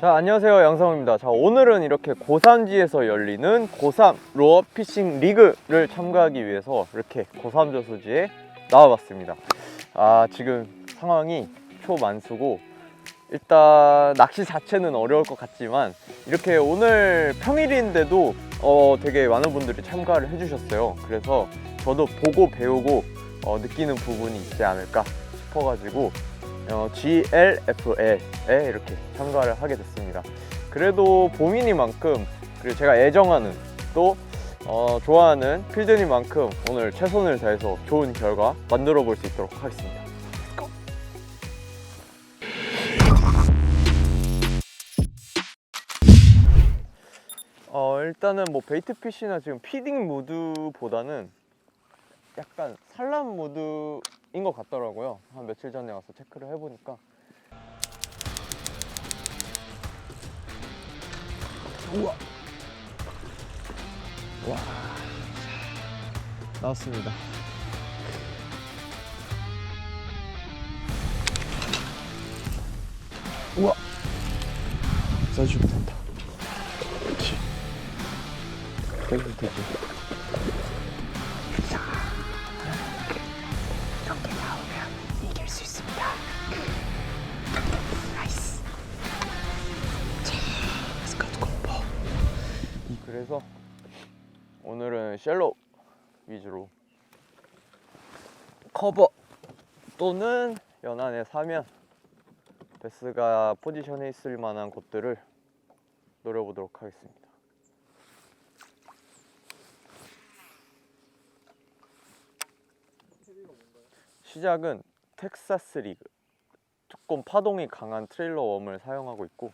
자 안녕하세요. 양성입니다. 자 오늘은 이렇게 고산지에서 열리는 고3 로어 피싱 리그를 참가하기 위해서 이렇게 고3 저수지에 나와봤습니다. 아 지금 상황이 초만수고 일단 낚시 자체는 어려울 것 같지만 이렇게 오늘 평일인데도 어, 되게 많은 분들이 참가를 해주셨어요. 그래서 저도 보고 배우고 어, 느끼는 부분이 있지 않을까 싶어가지고 어, GLFL에 이렇게 참가를 하게 됐습니다. 그래도 봄이니만큼 그리고 제가 애정하는 또 어, 좋아하는 필드니만큼 오늘 최선을 다해서 좋은 결과 만들어 볼 수 있도록 하겠습니다. 어, 일단은 뭐 베이트 피시나 지금 피딩 모드보다는 약간 산란 모드 인것 같더라고요. 한 며칠 전에 와서 체크를 해보니까. 우와. 와. 나왔습니다. 우와. 사이즈 된다. 그렇지. 되게 되지. 그래서 오늘은 쉘로 위주로 커버 또는 연안에 사면 베스가 포지션에 있을 만한 곳들을 노려보도록 하겠습니다. 시작은 텍사스 리그 조금 파동이 강한 트레일러 웜을 사용하고 있고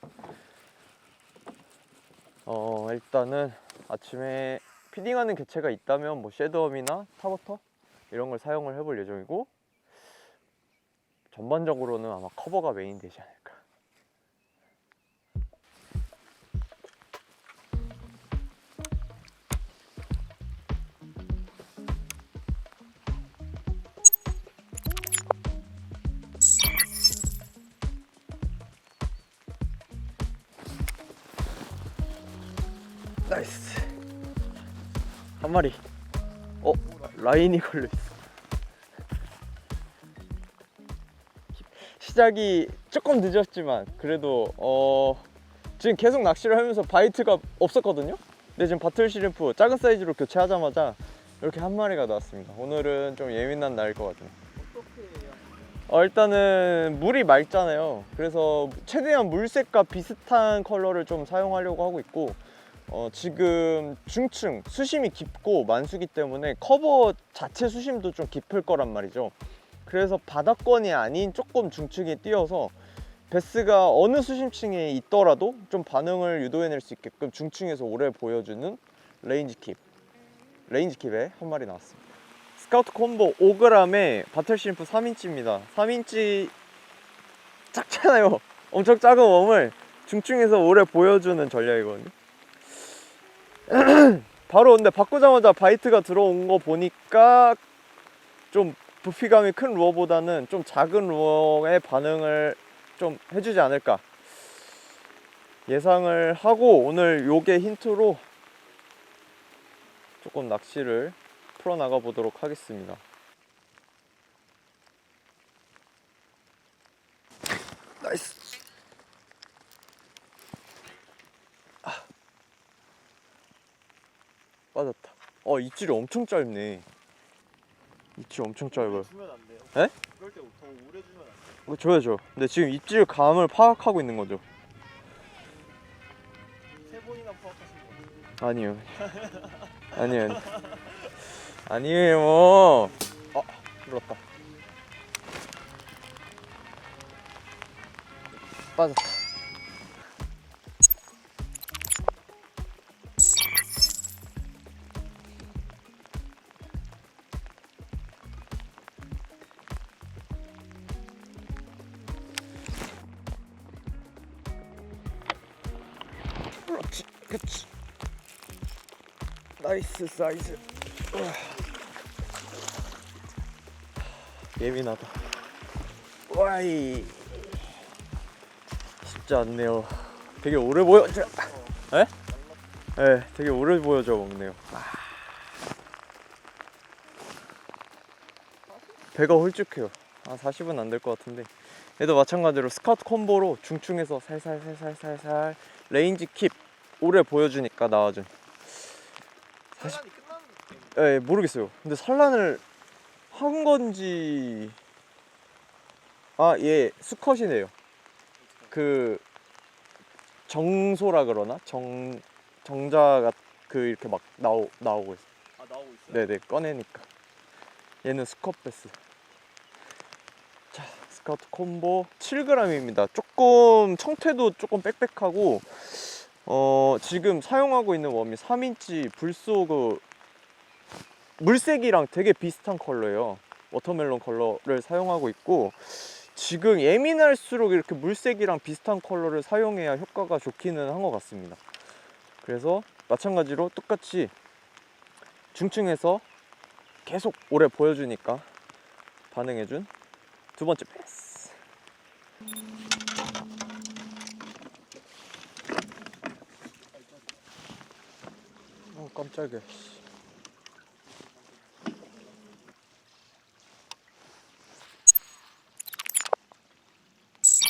어 일단은 아침에 피딩하는 개체가 있다면 뭐 섀도움이나 타버터 이런 걸 사용을 해볼 예정이고 전반적으로는 아마 커버가 메인 되지 않을까 마리. 어 라인이 걸려 있어. 시작이 조금 늦었지만 그래도 어 지금 계속 낚시를 하면서 바이트가 없었거든요? 근데 지금 바틀 시림프 작은 사이즈로 교체하자마자 이렇게 한 마리가 나왔습니다. 오늘은 좀 예민한 날일 것 같아요. 어, 일단은 물이 맑잖아요. 그래서 최대한 물색과 비슷한 컬러를 좀 사용하려고 하고 있고 어, 지금 중층 수심이 깊고 만수기 때문에 커버 자체 수심도 좀 깊을 거란 말이죠. 그래서 바닥권이 아닌 조금 중층에 띄어서 베스가 어느 수심층에 있더라도 좀 반응을 유도해낼 수 있게끔 중층에서 오래 보여주는 레인지 킵. 레인지 킵에 한 마리 나왔습니다. 스카우트 콤보 5g에 바틀 심프 3인치입니다. 3인치 작잖아요. 엄청 작은 웜을 중층에서 오래 보여주는 전략이거든요. 바로 근데 바꾸자마자 바이트가 들어온 거 보니까 좀 부피감이 큰 루어보다는 좀 작은 루어의 반응을 좀 해주지 않을까 예상을 하고 오늘 요게 힌트로 조금 낚시를 풀어나가 보도록 하겠습니다 나이스 빠졌다. 어 입질이 엄청 짧네. 입질 엄청 짧아요. 주면 안 돼요. 에? 그럴 때 더 오래 주면 안 돼요. 이거 줘야죠. 근데 지금 입질 감을 파악하고 있는 거죠. 세 번이나 파악하신 거. 아니요. 아니요. 아니에요. 어 물었다. 빠졌다. 그렇지. 나이스 사이즈. 우와. 예민하다. 와이. 쉽지 않네요. 되게 오래 보여져. 에? 네, 되게 오래 보여져 먹네요. 아. 배가 홀쭉해요. 아 40은 안 될 것 같은데. 얘도 마찬가지로 스카우트 콤보로 중충에서 살살살살살살 레인지 킵 오래 보여주니까 나와준. 끝나는 느낌. 예, 모르겠어요. 근데 산란을 한 건지 아, 얘 수컷이네요. 그 정소라 그러나 정 정자가 그 이렇게 막 나오 나오고 있어. 아 나오고 있어요. 네네 꺼내니까. 얘는 수컷 베스. 자 스카우트 콤보 7g입니다. 조금 청태도 조금 빽빽하고 어 지금 사용하고 있는 웜이 3인치 불소 그 물색이랑 되게 비슷한 컬러예요. 워터멜론 컬러를 사용하고 있고 지금 예민할수록 이렇게 물색이랑 비슷한 컬러를 사용해야 효과가 좋기는 한 것 같습니다. 그래서 마찬가지로 똑같이 중층에서 계속 오래 보여주니까 반응해준 두 번째 패스. 깜짝이야. 씨.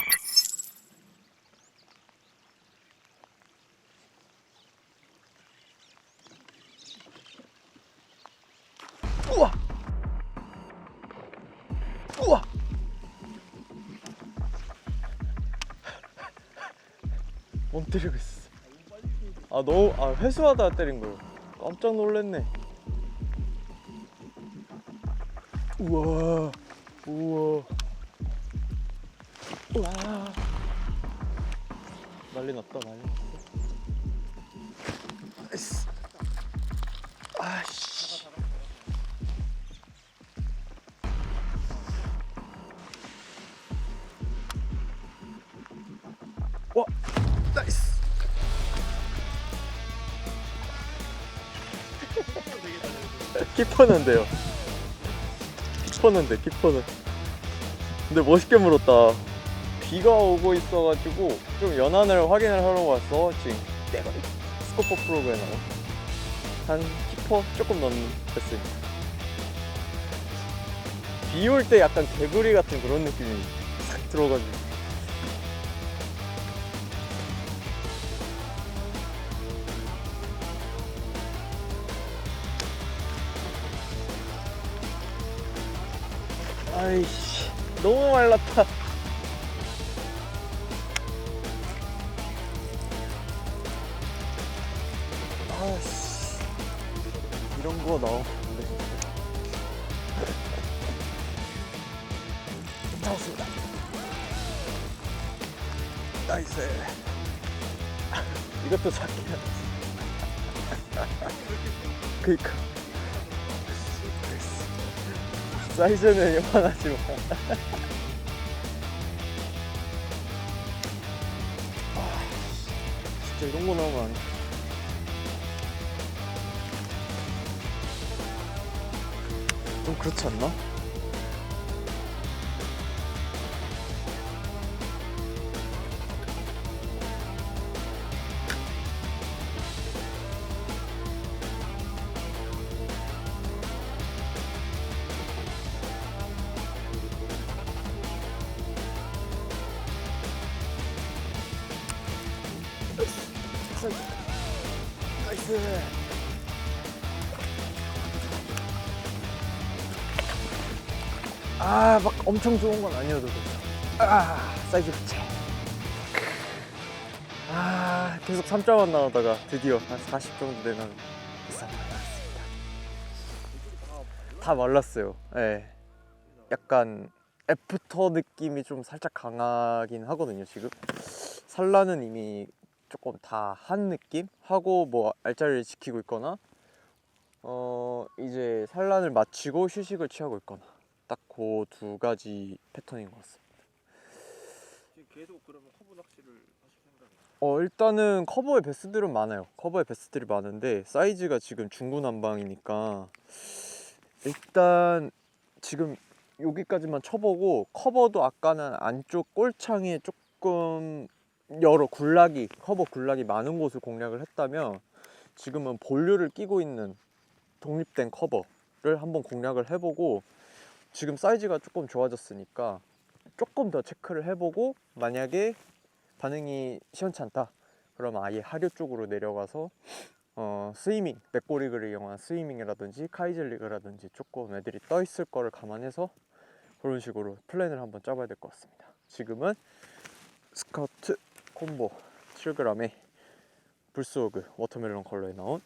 우와! 우와! 못 때리고 있어. 아 너무 아 회수하다 때린 거요. 깜짝 놀랐네. 우와, 우와, 우와. 난리 났다 난리 났어. 키퍼는 돼요. 키퍼는. 근데 멋있게 물었다. 비가 오고 있어가지고 좀 연안을 확인을 하러 왔어. 지금 떼거리 스코퍼 프로그램 하고 한 키퍼 조금 넘는 됐습니다. 비 올 때 약간 개구리 같은 그런 느낌이 싹 들어가지고. 아이씨 너무 말랐다. 아씨 이런 거 돼. 잡았습니다. 나이스. 이것도 해야지 그니까 사이즈는 요만하지만 아, 진짜 이런 거 나오면 안 돼. 좀 그렇지 않나? 엄청 좋은 건 아니어도 됐어 아 사이즈 그치 아 계속 3점만 나오다가 드디어 한 40 정도 비싼 거 나왔습니다. 다 말랐어요. 예. 약간 애프터 느낌이 좀 살짝 강하긴 하거든요 지금. 산란은 이미 조금 다 한 느낌? 하고 뭐 알짜리를 지키고 있거나 어 이제 산란을 마치고 휴식을 취하고 있거나 딱 그 두 가지 패턴인 것 같습니다. 지금 계속 그러면 커브 낚시를 하실 생각이에요? 어 일단은 커버의 베스들은 많아요. 커버의 베스들이 많은데 사이즈가 지금 중구난방이니까 일단 지금 여기까지만 쳐보고 커버도 아까는 안쪽 꼴창에 조금 여러 군락이 커버 군락이 많은 곳을 공략을 했다면 지금은 본류를 끼고 있는 독립된 커버를 한번 공략을 해보고 지금 사이즈가 조금 좋아졌으니까 조금 더 체크를 해보고 만약에 반응이 시원찮다 그러면 아예 하류 쪽으로 내려가서 어, 스이밍, 맥고리그를 이용한 스이밍이라든지 카이즐리그라든지 조금 애들이 떠 있을 거를 감안해서 그런 식으로 플랜을 한번 짜봐야 될 것 같습니다. 지금은 스카우트 콤보 7g에 불스워그 워터멜론 컬러에 나온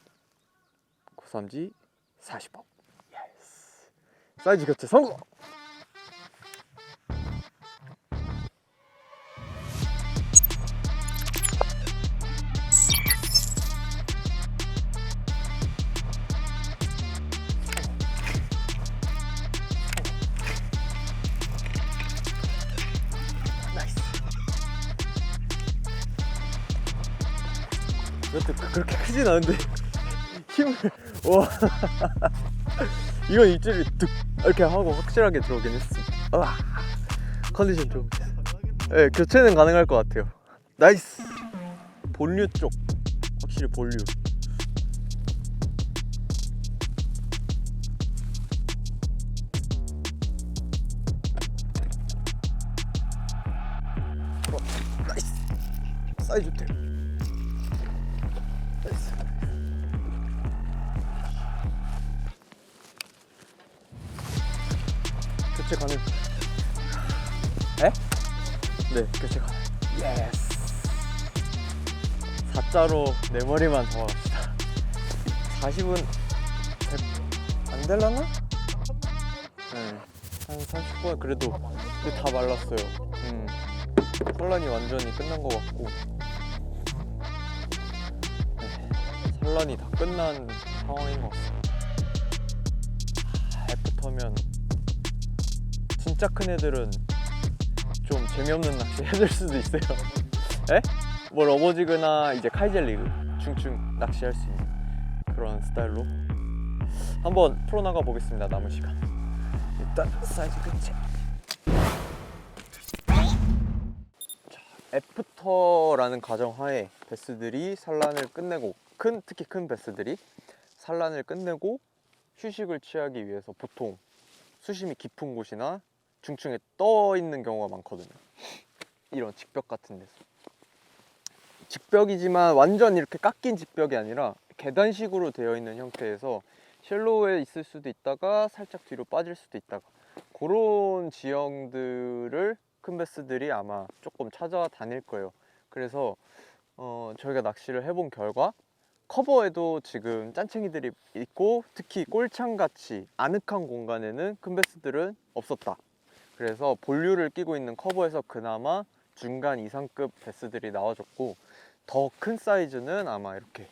고삼지 40억. 사이즈 교체 성공. 이것도 그- 그렇게 크진 않은데. 힘을 와. 이건 입질이 득 이렇게 하고 확실하게 들어오긴 했어. 와 컨디션 좀. 네 교체는 가능할 것 같아요. 나이스. 본류 쪽 확실히 본류. 어, 나이스. 사이즈 좋 교체 가능. 에? 네, 교체 가능. 예스. 사자로 내 머리만 더 합시다. 40은 안 될라나? 네. 한 30분 그래도 이게 다 말랐어요. 음. 산란이 완전히 끝난 것 같고. 네. 산란이 다 끝난 상황인 것 같습니 진짜 큰 애들은 좀 재미없는 낚시 해줄 수도 있어요. 에? 뭐 러버지그나 이제 카이젤리그 중충 낚시할 수 있는 그런 스타일로 한번 풀어나가 보겠습니다. 남은 시간. 일단 사이즈 교체. 자, 애프터라는 가정하에 베스들이 산란을 끝내고 큰 특히 큰 베스들이 산란을 끝내고 휴식을 취하기 위해서 보통 수심이 깊은 곳이나 중층에 떠 있는 경우가 많거든요. 이런 직벽 같은 데서. 직벽이지만 완전 이렇게 깎인 직벽이 아니라 계단식으로 되어 있는 형태에서 쉘로우에 있을 수도 있다가 살짝 뒤로 빠질 수도 있다가 그런 지형들을 큰 베스들이 아마 조금 찾아다닐 거예요. 그래서 어, 저희가 낚시를 해본 결과 커버에도 지금 짠챙이들이 있고 특히 꼴창같이 아늑한 공간에는 큰 베스들은 없었다. 그래서 본류를 끼고 있는 커버에서 그나마 중간 이상급 베스들이 나와줬고 더 큰 사이즈는 아마 이렇게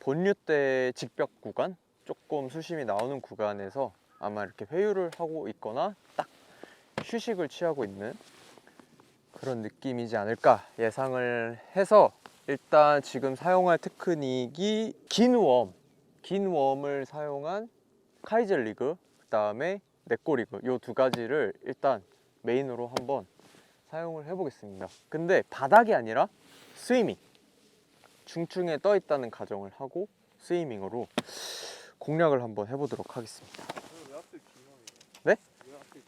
본류 때 직벽 구간 조금 수심이 나오는 구간에서 아마 이렇게 회유를 하고 있거나 딱 휴식을 취하고 있는 그런 느낌이지 않을까 예상을 해서 일단 지금 사용할 테크닉이 긴 웜, 긴 웜을 사용한 카이젤 리그, 그 다음에 넷고 리그 요두 가지를 일단 메인으로 한번 사용을 해보겠습니다. 근데 바닥이 아니라 스위밍, 중층에 떠 있다는 가정을 하고 스위밍으로 공략을 한번 해보도록 하겠습니다. 네?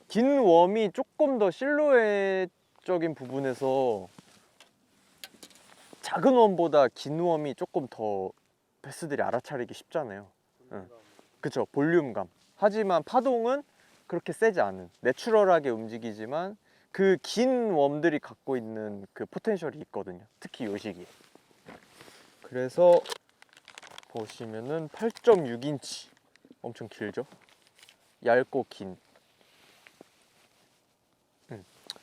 긴 웜이 조금 더 실루엣적인 부분에서 작은 웜보다 긴 웜이 조금 더 베스들이 알아차리기 쉽잖아요. 응. 그쵸 볼륨감. 하지만 파동은 그렇게 세지 않은 내추럴하게 움직이지만 그 긴 웜들이 갖고 있는 그 포텐셜이 있거든요. 특히 요 시기에. 그래서 보시면은 8.6인치 엄청 길죠? 얇고 긴.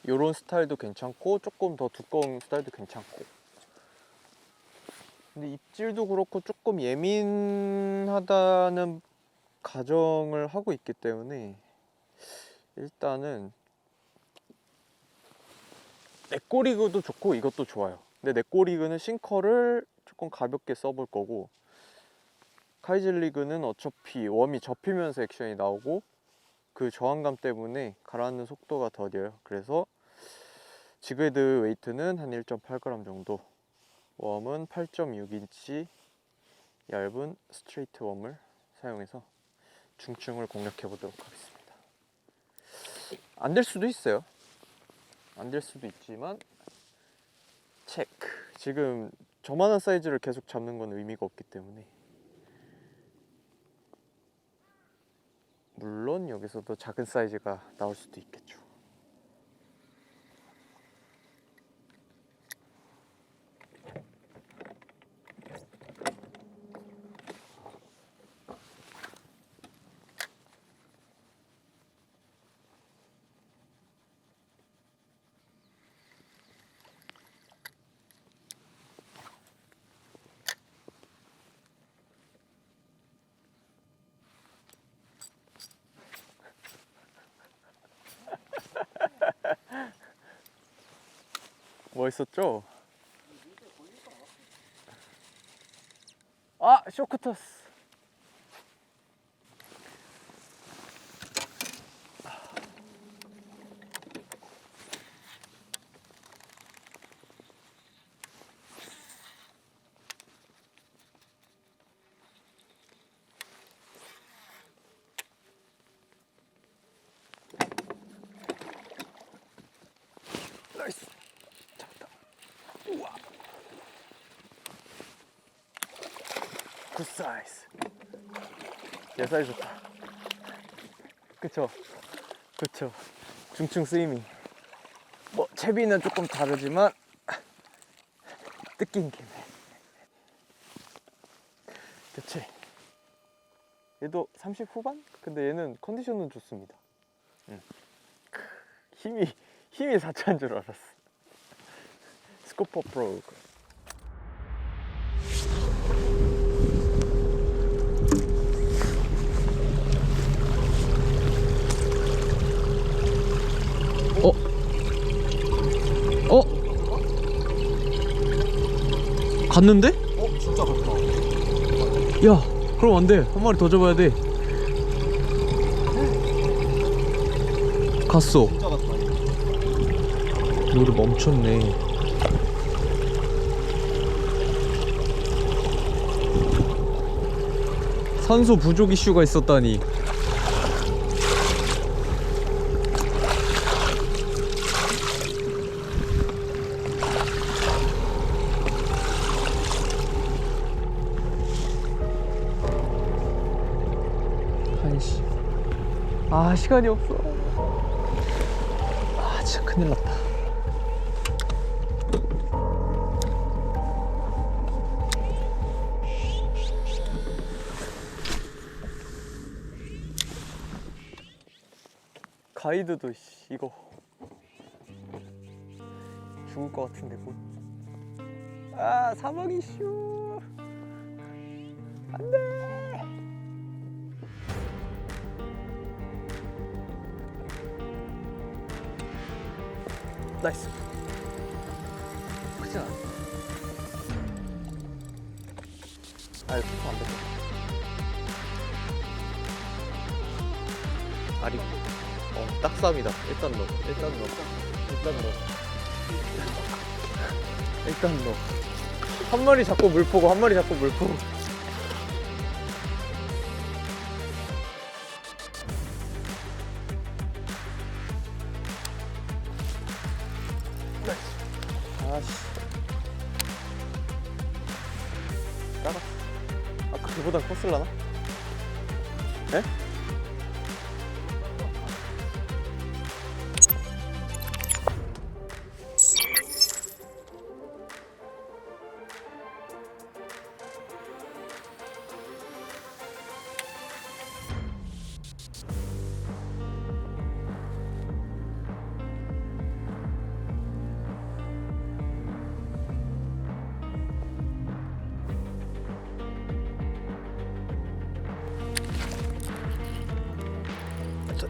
요런 스타일도 괜찮고 조금 더 두꺼운 스타일도 괜찮고 근데 입질도 그렇고 조금 예민하다는 가정을 하고 있기 때문에 일단은 넷꼬리그도 좋고 이것도 좋아요. 근데 넷꼬리그는 싱커를 조금 가볍게 써볼 거고 카이즐리그는 어차피 웜이 접히면서 액션이 나오고 그 저항감 때문에 가라앉는 속도가 더뎌요. 그래서 지그헤드 웨이트는 한 1.8g 정도 웜은 8.6인치 얇은 스트레이트 웜을 사용해서 중층을 공략해 보도록 하겠습니다 안 될 수도 있어요. 안 될 수도 있지만 체크. 지금 저만한 사이즈를 계속 잡는 건 의미가 없기 때문에. 물론 여기서도 작은 사이즈가 나올 수도 있겠죠 멋있었죠? 아 쇼크터스 굿 사이즈. 얘 사이즈 좋다. 그쵸? 그쵸. 중층 스위밍. 뭐 채비는 조금 다르지만 뜯긴 김에. 그치? 얘도 30 후반? 근데 얘는 컨디션은 좋습니다. 응. 크, 힘이 힘이 4차인 줄 알았어. 스코퍼 프로 갔는데? 어? 진짜 갔다 야, 그럼 안 돼. 한 마리 더 잡아야 돼. 갔어. 진짜 갔다 물이 멈췄네. 산소 부족 이슈가 있었다니. 아 시간이 없어. 아 진짜 큰일 났다. 가이드도 씨, 이거 죽을 것 같은데 곧. 아 사막 이 슈. 안돼. 나이스. 크진 않아. 아 이거 안 돼. 아리. 어, 딱쌈이다. 일단 넣어. 일단 넣어. 일단 넣어. 일단 넣어. 한 마리 잡고 물 보고 한 마리 잡고 물 보고.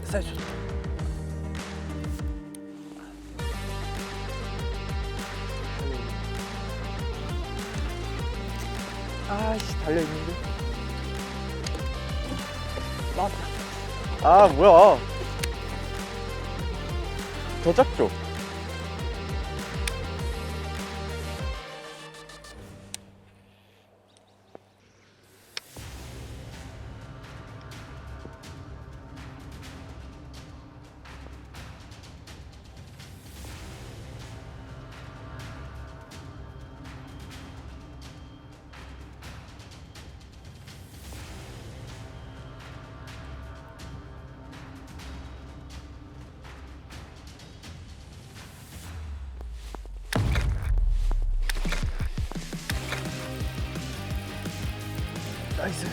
저, 사이즈 좋다. 아씨 달려 있는데. 나왔다. 아 뭐야? 더 작죠? 나이스.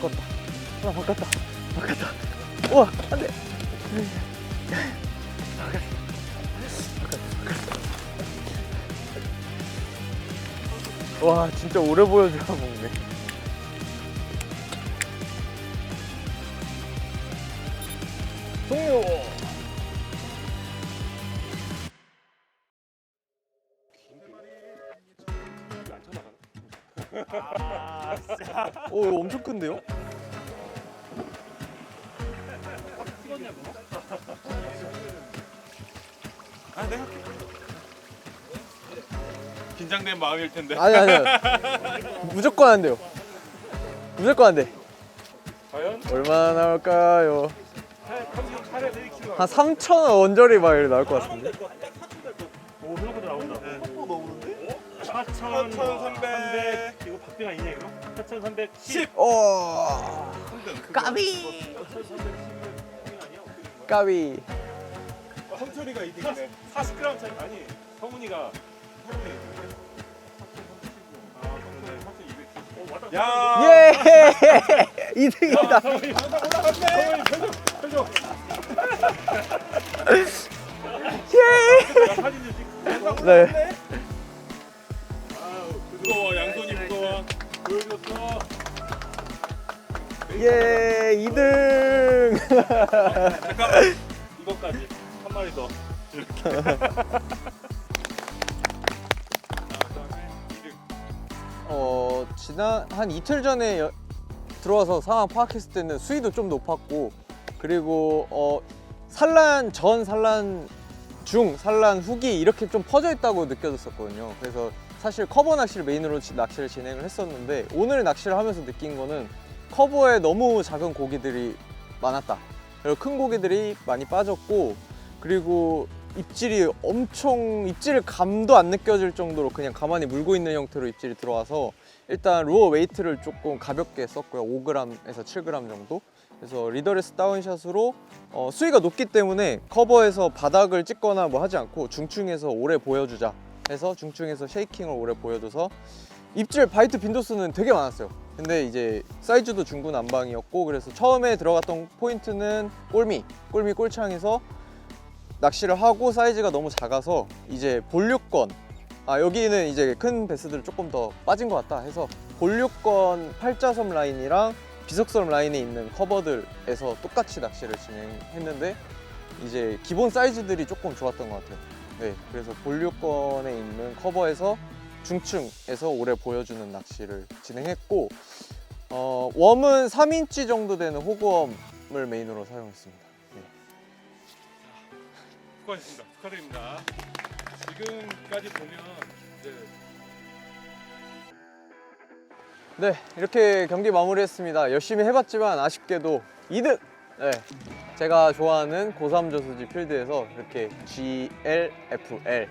바꿨다. 하나 바꿨다. 바꿨다. 우와, 안 돼. 와, 진짜 오래 보여줘야 먹네. 동료. 오, 이거 엄청 큰데요? 긴장된 마음일 텐데. 아니 아니 무조건 안 돼요 무조건 안 돼 과연? 얼마나 나올까요 평균 차례 1kg. 한 3,000원 원저리 막 이렇게 나올 것 같은데 오, 생각보다 나온다. 어, 나오는데? 4,300. 이거 박빙 아니냐 이거? 4,310. 오 까비. 까비 성철이가 이득이네. 40g 차이 아니 성훈이가. 아, 성철이 4,200. 어, 왔다. 야! 예 2등이다 성훈이 성훈이 표정 표정. 야, 사진 좀 찍. 네 예, 2등. 잠깐만. 이것까지. 한 마리 더. 어 지난 한 이틀 전에 여- 들어와서 상황 파악했을 때는 수위도 좀 높았고 그리고 어 산란 전 산란 중 산란 후기 이렇게 좀 퍼져 있다고 느껴졌었거든요. 그래서 사실 커버 낚시를 메인으로 지- 낚시를 진행을 했었는데 오늘 낚시를 하면서 느낀 거는 커버에 너무 작은 고기들이 많았다. 그리고 큰 고기들이 많이 빠졌고 그리고 입질이 엄청 입질 감도 안 느껴질 정도로 그냥 가만히 물고 있는 형태로 입질이 들어와서 일단 루어 웨이트를 조금 가볍게 썼고요. 5g에서 7g 정도. 그래서 리더레스 다운샷으로 어, 수위가 높기 때문에 커버에서 바닥을 찍거나 뭐 하지 않고 중층에서 오래 보여주자 해서 중층에서 쉐이킹을 오래 보여줘서 입질 바이트 빈도수는 되게 많았어요 근데 이제 사이즈도 중구난방이었고 그래서 처음에 들어갔던 포인트는 꼴미 꼴미 꼴창에서 낚시를 하고 사이즈가 너무 작아서 이제 본류권 아 여기는 이제 큰 베스들이 조금 더 빠진 것 같다 해서 본류권 팔자섬 라인이랑 비석섬 라인에 있는 커버들에서 똑같이 낚시를 진행했는데 이제 기본 사이즈들이 조금 좋았던 것 같아요. 네, 그래서 본류권에 있는 커버에서 중층에서 오래 보여주는 낚시를 진행했고 어, 웜은 3인치 정도 되는 호구웜을 메인으로 사용했습니다. 네. 수고하셨습니다. 축하드립니다. 지금까지 보면 이제 네, 이렇게 경기 마무리했습니다. 열심히 해봤지만 아쉽게도 2등! 네, 제가 좋아하는 고3 저수지 필드에서 이렇게 GLFL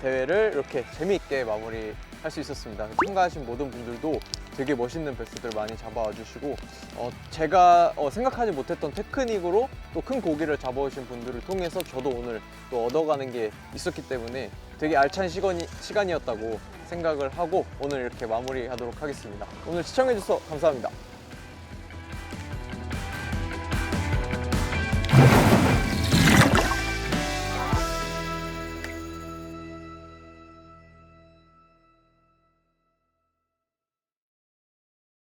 대회를 이렇게 재미있게 마무리 할 수 있었습니다. 참가하신 모든 분들도 되게 멋있는 베스들 많이 잡아와 주시고 어, 제가 어, 생각하지 못했던 테크닉으로 또 큰 고기를 잡아오신 분들을 통해서 저도 오늘 또 얻어가는 게 있었기 때문에 되게 알찬 시간이, 시간이었다고 생각을 하고 오늘 이렇게 마무리하도록 하겠습니다. 오늘 시청해주셔서 감사합니다.